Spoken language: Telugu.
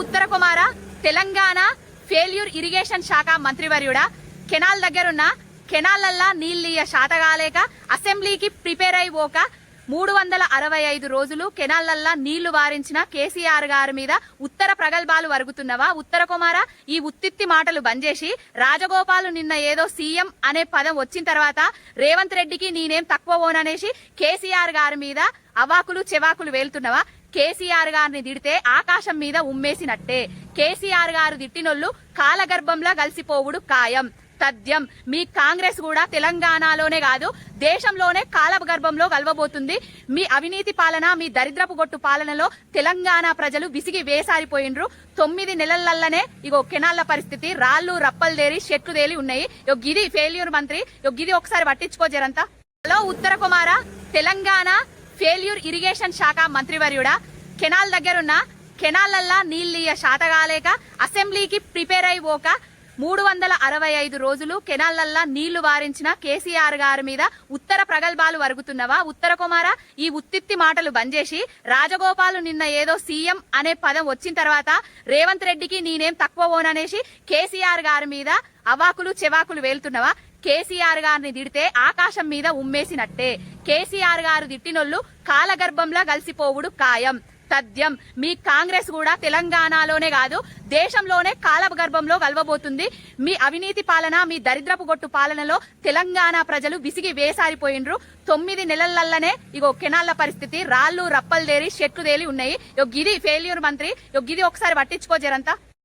ఉత్తర కుమార తెలంగాణ ఫెయిల్యూర్ ఇరిగేషన్ శాఖ మంత్రివర్యుడా. కెనాల్ దగ్గరున్న కెనాలల్లా నీళ్ళియ శాతగాలేక అసెంబ్లీకి ప్రిపేర్ అయిపోక మూడు వందల అరవై ఐదు రోజులు కెనాలల్లా నీళ్ళు వారించిన కేసీఆర్ గారి మీద ఉత్తర ప్రగల్భాలు వరుగుతున్నవా? ఉత్తర కుమార ఈ ఉత్తిత్తి మాటలు బంద్ చేసి రాజగోపాలు నిన్న ఏదో సీఎం అనే పదం వచ్చిన తర్వాత రేవంత్ రెడ్డికి నేనేం తక్కువ ఓననేసి కేసీఆర్ గారి మీద అవాకులు చెవాకులు వేలుతున్నవా? కేసీఆర్ గారిని తిడితే ఆకాశం మీద ఉమ్మేసినట్టే. కేసీఆర్ గారు తిట్టినోళ్ళు కాలగర్భంలా కలిసిపోవుడు ఖాయం. తథ్యం మీ కాంగ్రెస్ కూడా తెలంగాణలోనే కాదు దేశంలోనే కాలగర్భంలో కలవబోతుంది. మీ అవినీతి పాలన మీ దరిద్రపు గొట్టు పాలనలో తెలంగాణ ప్రజలు విసిగి వేసారిపోయిండ్రు. తొమ్మిది నెలలల్లనే ఇగో కెనాళ్ళ పరిస్థితి రాళ్ళు రప్పలు దేరి చెట్లు తేలి ఉన్నాయి. ఇగో గిది ఫెయిల్యూర్ మంత్రి ఇగో గిది ఒకసారి పట్టించుకో జరంతా hello Uttara Kumara Telangana failure irrigation శాఖ మంత్రివర్యుడా. కెనాల్ దగ్గరున్న కెనాలల్లా నీళ్ళు శాతగాలేక అసెంబ్లీకి ప్రిపేర్ అయిపోక మూడు వందల అరవై ఐదు రోజులు కెనాలల్లా నీళ్ళు వారించిన కేసీఆర్ గారి మీద ఉత్తర ప్రగల్భాలు వరుగుతున్నవా? ఉత్తర కుమార ఈ ఉత్తిత్తి మాటలు బంద్ చేసి రాజగోపాలు నిన్న ఏదో సీఎం అనే పదం వచ్చిన తర్వాత రేవంత్ రెడ్డికి నేనేం తక్కువ ఓననేసి కేసీఆర్ గారి మీద అవాకులు చెవాకులు వేలుతున్నవా? కేసీఆర్ గారిని తిడితే ఆకాశం మీద ఉమ్మేసినట్టే. కేసీఆర్ గారు తిట్టినోళ్ళు కాలగర్భంలా కలిసిపోవుడు ఖాయం. తథ్యం మీ కాంగ్రెస్ కూడా తెలంగాణలోనే కాదు దేశంలోనే కాలగర్భంలో కలవబోతుంది. మీ అవినీతి పాలన మీ దరిద్రపు గొట్టు పాలనలో తెలంగాణ ప్రజలు విసిగి వేసారిపోయిండ్రు. తొమ్మిది నెలలల్లనే ఇగో కెనాళ్ళ పరిస్థితి రాళ్ళు రప్పలు దేరి చెట్లు తేలి ఉన్నాయి. ఇగో గిది ఫెయిల్యూర్ మంత్రి ఇగో గిది ఒకసారి పట్టించుకో జరంతా